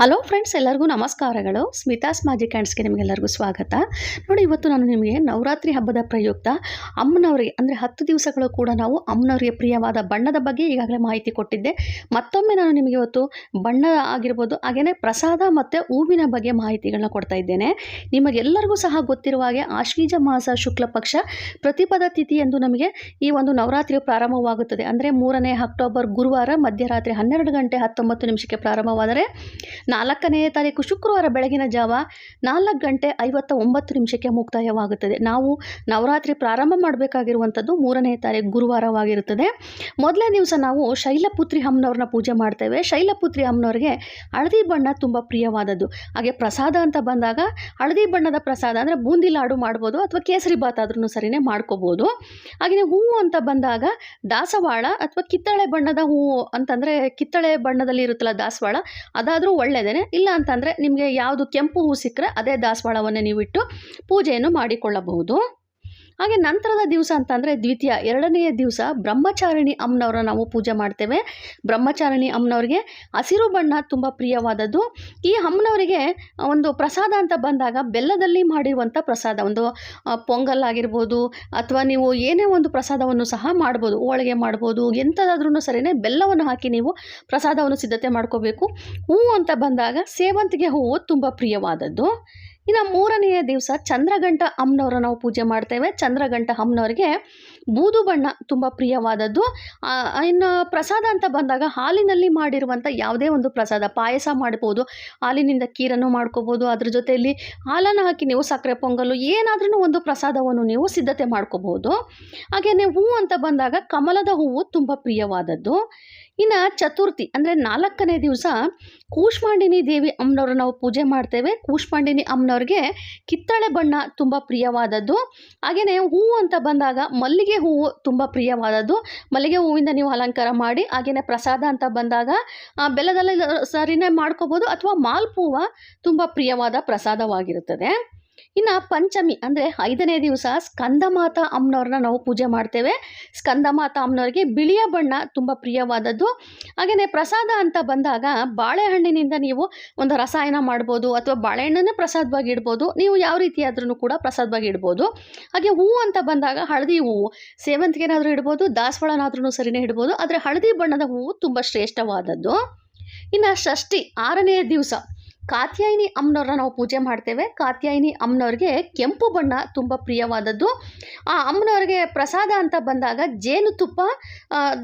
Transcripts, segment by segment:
Hello friends ಎಲ್ಲರಿಗೂ ನಮಸ್ಕಾರಗಳು. Smitha's magic ಕ್ಯಾಂಡ್ಸ್ಗೆ ನಿಮಗೆಲ್ಲರಿಗೂ ಸ್ವಾಗತ. ನೋಡಿ, ಇವತ್ತು ನಾನು ನಿಮಗೆ ನವರಾತ್ರಿ ಹಬ್ಬದ ಪ್ರಯುಕ್ತ ಅಮ್ಮನವರಿಗೆ, ಅಂದರೆ ಹತ್ತು ದಿವಸಗಳು ಕೂಡ ನಾವು ಅಮ್ಮನವರಿಗೆ ಪ್ರಿಯವಾದ ಬಣ್ಣದ ಬಗ್ಗೆ ಈಗಾಗಲೇ ಮಾಹಿತಿ ಕೊಟ್ಟಿದ್ದೆ. ಮತ್ತೊಮ್ಮೆ ನಾನು ನಿಮಗೆ ಇವತ್ತು ಬಣ್ಣ ಆಗಿರ್ಬೋದು ಹಾಗೆಯೇ ಪ್ರಸಾದ ಮತ್ತು ಹೂವಿನ ಬಗ್ಗೆ ಮಾಹಿತಿಗಳನ್ನ ಕೊಡ್ತಾ ಇದ್ದೇನೆ. ನಿಮಗೆಲ್ಲರಿಗೂ ಸಹ ಗೊತ್ತಿರುವ ಹಾಗೆ ಆಶ್ವೀಜ ಮಾಸ ಶುಕ್ಲ ಪಕ್ಷ ಪ್ರತಿಪದ ತಿಥಿ ಎಂದು ನಮಗೆ ಈ ಒಂದು ನವರಾತ್ರಿಯು ಪ್ರಾರಂಭವಾಗುತ್ತದೆ. ಅಂದರೆ ಮೂರನೇ ಅಕ್ಟೋಬರ್ ಗುರುವಾರ ಮಧ್ಯರಾತ್ರಿ ಹನ್ನೆರಡು ಗಂಟೆ ಹತ್ತೊಂಬತ್ತು ನಿಮಿಷಕ್ಕೆ ಪ್ರಾರಂಭವಾದರೆ ನಾಲ್ಕನೇ ತಾರೀಕು ಶುಕ್ರವಾರ ಬೆಳಗಿನ ಜಾವ ನಾಲ್ಕು ಗಂಟೆ ಐವತ್ತ ಒಂಬತ್ತು ನಿಮಿಷಕ್ಕೆ ಮುಕ್ತಾಯವಾಗುತ್ತದೆ. ನಾವು ನವರಾತ್ರಿ ಪ್ರಾರಂಭ ಮಾಡಬೇಕಾಗಿರುವಂಥದ್ದು ಮೂರನೇ ತಾರೀಕು ಗುರುವಾರವಾಗಿರುತ್ತದೆ. ಮೊದಲನೇ ದಿವಸ ನಾವು ಶೈಲಪುತ್ರಿ ಅಮ್ಮನವ್ರನ್ನ ಪೂಜೆ ಮಾಡ್ತೇವೆ. ಶೈಲಪುತ್ರಿ ಅಮ್ಮನವ್ರಿಗೆ ಹಳದಿ ಬಣ್ಣ ತುಂಬ ಪ್ರಿಯವಾದದ್ದು. ಹಾಗೆ ಪ್ರಸಾದ ಅಂತ ಬಂದಾಗ ಹಳದಿ ಬಣ್ಣದ ಪ್ರಸಾದ ಅಂದರೆ ಬೂಂದಿ ಲಾಡು ಮಾಡ್ಬೋದು ಅಥವಾ ಕೇಸರಿ ಬಾತ್ ಆದ್ರೂ ಸರಿನೇ ಮಾಡ್ಕೋಬೋದು. ಹಾಗೆಯೇ ಹೂವು ಅಂತ ಬಂದಾಗ ದಾಸವಾಳ ಅಥವಾ ಕಿತ್ತಳೆ ಬಣ್ಣದ ಹೂವು ಅಂತಂದರೆ ಕಿತ್ತಳೆ ಬಣ್ಣದಲ್ಲಿ ಇರುತ್ತಲ್ಲ ದಾಸವಾಳ, ಅದಾದರೂ ಒಳ್ಳೆಯದೇ ಇಲ್ಲ ಅಂತಂದರೆ ನಿಮಗೆ ಯಾವುದು ಕೆಂಪು ಹೂ ಸಿಕ್ಕರೆ ಅದೇ ದಾಸವಾಳವನ್ನು ನೀವು ಇಟ್ಟು ಪೂಜೆಯನ್ನು ಮಾಡಿಕೊಳ್ಳಬಹುದು. ಹಾಗೆ ನಂತರದ ದಿವಸ ಅಂತಂದರೆ ದ್ವಿತೀಯ ಎರಡನೆಯ ದಿವಸ ಬ್ರಹ್ಮಚಾರಿಣಿ ಅಮ್ಮನವ್ರನ್ನ ನಾವು ಪೂಜೆ ಮಾಡ್ತೇವೆ. ಬ್ರಹ್ಮಚಾರಿಣಿ ಅಮ್ಮನವ್ರಿಗೆ ಹಸಿರು ಬಣ್ಣ ತುಂಬ ಪ್ರಿಯವಾದದ್ದು. ಈ ಅಮ್ಮನವರಿಗೆ ಒಂದು ಪ್ರಸಾದ ಅಂತ ಬಂದಾಗ ಬೆಲ್ಲದಲ್ಲಿ ಮಾಡಿರುವಂಥ ಪ್ರಸಾದ, ಒಂದು ಪೊಂಗಲ್ ಆಗಿರ್ಬೋದು ಅಥವಾ ನೀವು ಏನೇ ಒಂದು ಪ್ರಸಾದವನ್ನು ಸಹ ಮಾಡ್ಬೋದು, ಹೋಳಿಗೆ ಮಾಡ್ಬೋದು ಎಂಥದಾದ್ರೂ ಸರಿಯೇ ಬೆಲ್ಲವನ್ನು ಹಾಕಿ ನೀವು ಪ್ರಸಾದವನ್ನು ಸಿದ್ಧತೆ ಮಾಡ್ಕೋಬೇಕು. ಹೂವು ಅಂತ ಬಂದಾಗ ಸೇವಂತಿಗೆ ಹೂವು ತುಂಬ ಪ್ರಿಯವಾದದ್ದು. ಇನ್ನು ಮೂರನೆಯ ದಿವಸ ಚಂದ್ರಗಂಟ ಅಮ್ಮನವ್ರ ನಾವು ಪೂಜೆ ಮಾಡ್ತೇವೆ. ಚಂದ್ರಗಂಟ ಅಮ್ಮನವರಿಗೆ ಬೂದು ಬಣ್ಣ ತುಂಬ ಪ್ರಿಯವಾದದ್ದು. ಇನ್ನು ಪ್ರಸಾದ ಅಂತ ಬಂದಾಗ ಹಾಲಿನಲ್ಲಿ ಮಾಡಿರುವಂಥ ಯಾವುದೇ ಒಂದು ಪ್ರಸಾದ, ಪಾಯಸ ಮಾಡ್ಬೋದು, ಹಾಲಿನಿಂದ ಕೀರನ್ನು ಮಾಡ್ಕೋಬೋದು, ಅದ್ರ ಜೊತೆಯಲ್ಲಿ ಹಾಲನ್ನು ಹಾಕಿ ನೀವು ಸಕ್ಕರೆ ಪೊಂಗಲು ಏನಾದ್ರೂ ಒಂದು ಪ್ರಸಾದವನ್ನು ನೀವು ಸಿದ್ಧತೆ ಮಾಡ್ಕೋಬೋದು. ಹಾಗೆಯೇ ಹೂವು ಅಂತ ಬಂದಾಗ ಕಮಲದ ಹೂವು ತುಂಬ ಪ್ರಿಯವಾದದ್ದು. ಇನ್ನು ಚತುರ್ಥಿ ಅಂದರೆ ನಾಲ್ಕನೇ ದಿವಸ ಕೂಷ್ಮಾಂಡಿನಿ ದೇವಿ ಅಮ್ಮನವ್ರ ನಾವು ಪೂಜೆ ಮಾಡ್ತೇವೆ. ಕೂಷ್ಮಾಂಡಿನಿ ಅಮ್ಮನವ್ರಿಗೆ ಕಿತ್ತಳೆ ಬಣ್ಣ ತುಂಬ ಪ್ರಿಯವಾದದ್ದು. ಹಾಗೆಯೇ ಹೂವು ಅಂತ ಬಂದಾಗ ಮಲ್ಲಿಗೆ ಹೂವು ತುಂಬ ಪ್ರಿಯವಾದದ್ದು. ಮಲ್ಲಿಗೆ ಹೂವಿಂದ ನೀವು ಅಲಂಕಾರ ಮಾಡಿ ಹಾಗೆಯೇ ಪ್ರಸಾದ ಅಂತ ಬಂದಾಗ ಬೆಲ್ಲದಲ್ಲಿ ಸರಿನೇ ಮಾಡ್ಕೋಬೋದು, ಅಥವಾ ಮಾಲ್ಪೂವ ತುಂಬ ಪ್ರಿಯವಾದ ಪ್ರಸಾದವಾಗಿರುತ್ತದೆ. ಇನ್ನು ಪಂಚಮಿ ಅಂದರೆ ಐದನೇ ದಿವಸ ಸ್ಕಂದಮಾತ ಅಮ್ಮನವ್ರನ್ನ ನಾವು ಪೂಜೆ ಮಾಡ್ತೇವೆ. ಸ್ಕಂದಮಾತಾ ಅಮ್ಮನವ್ರಿಗೆ ಬಿಳಿಯ ಬಣ್ಣ ತುಂಬ ಪ್ರಿಯವಾದದ್ದು. ಹಾಗೆಯೇ ಪ್ರಸಾದ ಅಂತ ಬಂದಾಗ ಬಾಳೆಹಣ್ಣಿನಿಂದ ನೀವು ಒಂದು ರಸಾಯನ ಮಾಡ್ಬೋದು ಅಥವಾ ಬಾಳೆಹಣ್ಣನ್ನೇ ಪ್ರಸಾದವಾಗಿ ಇಡ್ಬೋದು. ನೀವು ಯಾವ ರೀತಿ ಕೂಡ ಪ್ರಸಾದವಾಗಿ ಇಡ್ಬೋದು. ಹಾಗೆ ಹೂವು ಅಂತ ಬಂದಾಗ ಹಳದಿ ಹೂವು ಸೇವಂತಿಗೆನಾದರೂ ಇಡ್ಬೋದು ದಾಸವಾಳನಾದ್ರೂ ಸರಿನೇ ಇಡ್ಬೋದು. ಆದರೆ ಹಳದಿ ಬಣ್ಣದ ಹೂವು ತುಂಬ ಶ್ರೇಷ್ಠವಾದದ್ದು. ಇನ್ನು ಷಷ್ಠಿ, ಆರನೇ ದಿವಸ. ಕಾತ್ಯಾಯಿನಿ ಅಮ್ಮನವ್ರನ್ನ ನಾವು ಪೂಜೆ ಮಾಡ್ತೇವೆ. ಕಾತ್ಯಾಯಿನಿ ಅಮ್ಮನವ್ರಿಗೆ ಕೆಂಪು ಬಣ್ಣ ತುಂಬ ಪ್ರಿಯವಾದದ್ದು. ಆ ಅಮ್ಮನವ್ರಿಗೆ ಪ್ರಸಾದ ಅಂತ ಬಂದಾಗ ಜೇನುತುಪ್ಪ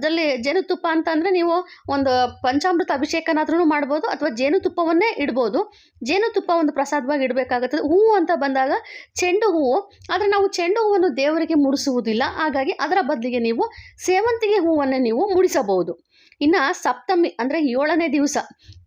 ದಲ್ಲಿ ಜೇನುತುಪ್ಪ ಅಂತ ಅಂದರೆ ನೀವು ಒಂದು ಪಂಚಾಮೃತ ಅಭಿಷೇಕನಾದ್ರೂ ಮಾಡ್ಬೋದು ಅಥವಾ ಜೇನುತುಪ್ಪವನ್ನೇ ಇಡ್ಬೋದು. ಜೇನುತುಪ್ಪ ಒಂದು ಪ್ರಸಾದವಾಗಿ ಇಡಬೇಕಾಗುತ್ತದೆ. ಹೂವು ಅಂತ ಬಂದಾಗ ಚೆಂಡು ಹೂವು. ಆದರೆ ನಾವು ಚೆಂಡು ಹೂವನ್ನು ದೇವರಿಗೆ ಮುಡಿಸುವುದಿಲ್ಲ. ಹಾಗಾಗಿ ಅದರ ಬದಲಿಗೆ ನೀವು ಸೇವಂತಿಗೆ ಹೂವನ್ನು ನೀವು ಮುಡಿಸಬಹುದು. ಇನ್ನು ಸಪ್ತಮಿ ಅಂದರೆ ಏಳನೇ ದಿವಸ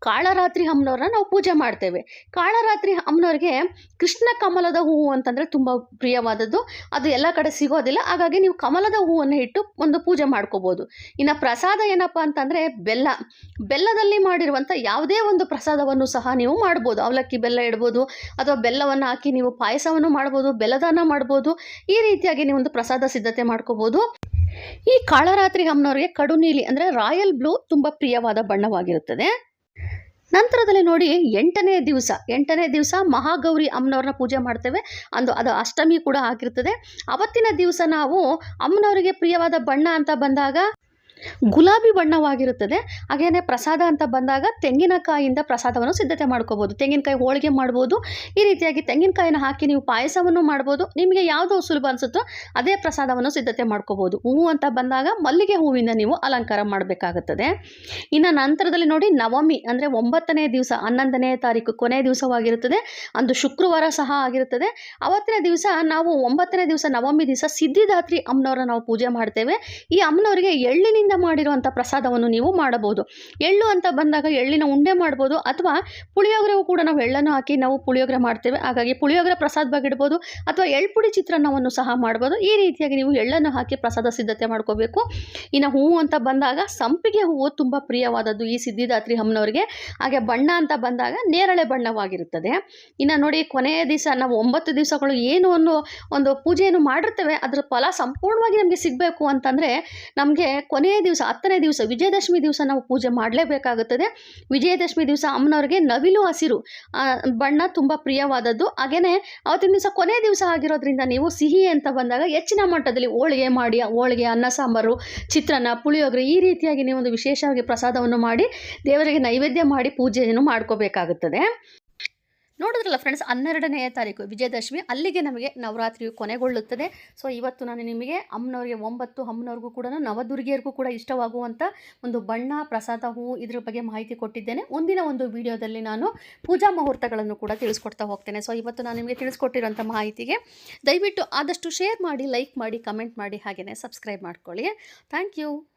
ಕಾಳರಾತ್ರಿ ಅಮ್ಮನವ್ರನ್ನ ನಾವು ಪೂಜೆ ಮಾಡ್ತೇವೆ. ಕಾಳರಾತ್ರಿ ಅಮ್ಮನವ್ರಿಗೆ ಕೃಷ್ಣ ಕಮಲದ ಹೂವು ಅಂತಂದರೆ ತುಂಬ ಪ್ರಿಯವಾದದ್ದು. ಅದು ಎಲ್ಲ ಕಡೆ ಸಿಗೋದಿಲ್ಲ. ಹಾಗಾಗಿ ನೀವು ಕಮಲದ ಹೂವನ್ನು ಇಟ್ಟು ಒಂದು ಪೂಜೆ ಮಾಡ್ಕೋಬೋದು. ಇನ್ನು ಪ್ರಸಾದ ಏನಪ್ಪ ಅಂತಂದರೆ ಬೆಲ್ಲ. ಬೆಲ್ಲದಲ್ಲಿ ಮಾಡಿರುವಂಥ ಯಾವುದೇ ಒಂದು ಪ್ರಸಾದವನ್ನು ಸಹ ನೀವು ಮಾಡ್ಬೋದು. ಅವಲಕ್ಕಿ ಬೆಲ್ಲ ಇಡ್ಬೋದು ಅಥವಾ ಬೆಲ್ಲವನ್ನು ಹಾಕಿ ನೀವು ಪಾಯಸವನ್ನು ಮಾಡ್ಬೋದು, ಬೆಲ್ಲದಾನ ಮಾಡ್ಬೋದು. ಈ ರೀತಿಯಾಗಿ ನೀವು ಒಂದು ಪ್ರಸಾದ ಸಿದ್ಧತೆ ಮಾಡ್ಕೋಬೋದು. ಈ ಕಾಳರಾತ್ರಿ ಅಮ್ಮನವ್ರಿಗೆ ಕಡು ನೀಲಿ ಅಂದರೆ ರಾಯಲ್ ಬ್ಲೂ ತುಂಬ ಪ್ರಿಯವಾದ ಬಣ್ಣವಾಗಿರುತ್ತದೆ. ನಂತರದಲ್ಲಿ ನೋಡಿ ಎಂಟನೇ ದಿವಸ. ಎಂಟನೇ ದಿವಸ ಮಹಾಗೌರಿ ಅಮ್ಮನವ್ರನ್ನ ಪೂಜೆ ಮಾಡ್ತೇವೆ. ಅಂದು ಅದು ಅಷ್ಟಮಿ ಕೂಡ ಆಗಿರ್ತದೆ ಅವತ್ತಿನ ದಿವಸ ನಾವು ಅಮ್ಮನವರಿಗೆ ಪ್ರಿಯವಾದ ಬಣ್ಣ ಅಂತ ಬಂದಾಗ ಗುಲಾಬಿ ಬಣ್ಣವಾಗಿರುತ್ತದೆ. ಹಾಗೆಯೇ ಪ್ರಸಾದ ಅಂತ ಬಂದಾಗ ತೆಂಗಿನಕಾಯಿಯಿಂದ ಪ್ರಸಾದವನ್ನು ಸಿದ್ಧತೆ ಮಾಡ್ಕೋಬೋದು. ತೆಂಗಿನಕಾಯಿ ಹೋಳಿಗೆ ಮಾಡ್ಬೋದು. ಈ ರೀತಿಯಾಗಿ ತೆಂಗಿನಕಾಯಿನ ಹಾಕಿ ನೀವು ಪಾಯಸವನ್ನು ಮಾಡ್ಬೋದು. ನಿಮಗೆ ಯಾವುದು ಸುಲಭ ಅನಿಸುತ್ತೋ ಅದೇ ಪ್ರಸಾದವನ್ನು ಸಿದ್ಧತೆ ಮಾಡ್ಕೋಬೋದು. ಹೂವು ಅಂತ ಬಂದಾಗ ಮಲ್ಲಿಗೆ ಹೂವಿಂದ ನೀವು ಅಲಂಕಾರ ಮಾಡಬೇಕಾಗುತ್ತದೆ. ಇನ್ನು ನಂತರದಲ್ಲಿ ನೋಡಿ ನವಮಿ ಅಂದರೆ ಒಂಬತ್ತನೇ ದಿವಸ, ಹನ್ನೊಂದನೇ ತಾರೀಕು ಕೊನೆಯ ದಿವಸವಾಗಿರುತ್ತದೆ. ಅಂದು ಶುಕ್ರವಾರ ಸಹ ಆಗಿರುತ್ತದೆ. ಅವತ್ತಿನ ದಿವಸ ನಾವು ಒಂಬತ್ತನೇ ದಿವಸ ನವಮಿ ದಿವಸ ಸಿದ್ಧಿದಾತ್ರಿ ಅಮ್ಮನವ್ರನ್ನ ನಾವು ಪೂಜೆ ಮಾಡ್ತೇವೆ. ಈ ಅಮ್ಮನವರಿಗೆ ಎಳ್ಳಿನಿಂದ ಮಾಡಿರುವಂಥ ಪ್ರಸಾದವನ್ನು ನೀವು ಮಾಡಬಹುದು. ಎಳ್ಳು ಅಂತ ಬಂದಾಗ ಎಳ್ಳಿನ ಉಂಡೆ ಮಾಡ್ಬೋದು ಅಥವಾ ಪುಳಿಯೋಗರೆಗೂ ಕೂಡ ನಾವು ಎಳ್ಳನ್ನು ಹಾಕಿ ನಾವು ಪುಳಿಯೋಗರೆ ಮಾಡ್ತೇವೆ. ಹಾಗಾಗಿ ಪುಳಿಯೋಗರೆ ಪ್ರಸಾದವಾಗಿ ಇಡ್ಬೋದು ಅಥವಾ ಎಳ್ಪುಡಿ ಚಿತ್ರಾನ್ನವನ್ನು ಸಹ ಮಾಡ್ಬೋದು. ಈ ರೀತಿಯಾಗಿ ನೀವು ಎಳ್ಳನ್ನು ಹಾಕಿ ಪ್ರಸಾದ ಸಿದ್ಧತೆ ಮಾಡ್ಕೋಬೇಕು. ಇನ್ನು ಹೂವು ಅಂತ ಬಂದಾಗ ಸಂಪಿಗೆ ಹೂವು ತುಂಬ ಪ್ರಿಯವಾದದ್ದು ಈ ಸಿದ್ಧಿದಾತ್ರಿ ಅಮ್ಮನವರಿಗೆ. ಹಾಗೆ ಬಣ್ಣ ಅಂತ ಬಂದಾಗ ನೇರಳೆ ಬಣ್ಣವಾಗಿರುತ್ತದೆ. ಇನ್ನು ನೋಡಿ ಕೊನೆಯ ದಿವಸ ನಾವು ಒಂಬತ್ತು ದಿವಸಗಳು ಏನು ಒಂದು ಒಂದು ಪೂಜೆಯನ್ನು ಮಾಡಿರ್ತೇವೆ. ಅದರ ಫಲ ಸಂಪೂರ್ಣವಾಗಿ ನಮಗೆ ಸಿಗಬೇಕು ಅಂತಂದರೆ ನಮಗೆ ಕೊನೆಯ ದಿವಸ, ಹತ್ತನೇ ದಿವಸ, ವಿಜಯದಶಮಿ ದಿವಸ ನಾವು ಪೂಜೆ ಮಾಡಲೇಬೇಕಾಗುತ್ತದೆ. ವಿಜಯದಶಮಿ ದಿವಸ ಅಮ್ಮನವ್ರಿಗೆ ನವಿಲು ಹಸಿರು ಬಣ್ಣ ತುಂಬ ಪ್ರಿಯವಾದದ್ದು. ಹಾಗೆಯೇ ಅವತ್ತಿನ ದಿವಸ ಕೊನೆ ದಿವಸ ಆಗಿರೋದ್ರಿಂದ ನೀವು ಸಿಹಿ ಅಂತ ಬಂದಾಗ ಹೆಚ್ಚಿನ ಮಟ್ಟದಲ್ಲಿ ಹೋಳಿಗೆ ಮಾಡಿ, ಹೋಳಿಗೆ, ಅನ್ನ, ಸಾಂಬಾರು, ಚಿತ್ರಾನ್ನ, ಪುಳಿಯೋಗರೆ ಈ ರೀತಿಯಾಗಿ ನೀವು ಒಂದು ವಿಶೇಷವಾಗಿ ಪ್ರಸಾದವನ್ನು ಮಾಡಿ ದೇವರಿಗೆ ನೈವೇದ್ಯ ಮಾಡಿ ಪೂಜೆಯನ್ನು ಮಾಡ್ಕೋಬೇಕಾಗುತ್ತದೆ. ನೋಡಿದ್ರಲ್ಲ ಫ್ರೆಂಡ್ಸ್ ಹನ್ನೆರಡನೆಯ ತಾರೀಕು, ವಿಜಯದಶಮಿ, ಅಲ್ಲಿಗೆ ನಮಗೆ ನವರಾತ್ರಿಯು ಕೊನೆಗೊಳ್ಳುತ್ತದೆ. ಸೊ ಇವತ್ತು ನಾನು ನಿಮಗೆ ಅಮ್ಮನವರಿಗೆ ಒಂಬತ್ತು, ಅಮ್ಮನವ್ರಿಗೂ ಕೂಡ ನವದುರ್ಗಿಯರಿಗೂ ಕೂಡ ಇಷ್ಟವಾಗುವಂಥ ಒಂದು ಬಣ್ಣ, ಪ್ರಸಾದ ಹೂವು ಇದ್ರ ಬಗ್ಗೆ ಮಾಹಿತಿ ಕೊಟ್ಟಿದ್ದೇನೆ. ಮುಂದಿನ ಒಂದು ವಿಡಿಯೋದಲ್ಲಿ ನಾನು ಪೂಜಾ ಮುಹೂರ್ತಗಳನ್ನು ಕೂಡ ತಿಳಿಸ್ಕೊಡ್ತಾ ಹೋಗ್ತೇನೆ. ಸೊ ಇವತ್ತು ನಾನು ನಿಮಗೆ ತಿಳಿಸ್ಕೊಟ್ಟಿರುವಂಥ ಮಾಹಿತಿಗೆ ದಯವಿಟ್ಟು ಆದಷ್ಟು ಶೇರ್ ಮಾಡಿ ಲೈಕ್ ಮಾಡಿ ಕಮೆಂಟ್ ಮಾಡಿ ಹಾಗೆಯೇ ಸಬ್ಸ್ಕ್ರೈಬ್ ಮಾಡ್ಕೊಳ್ಳಿ. Thank you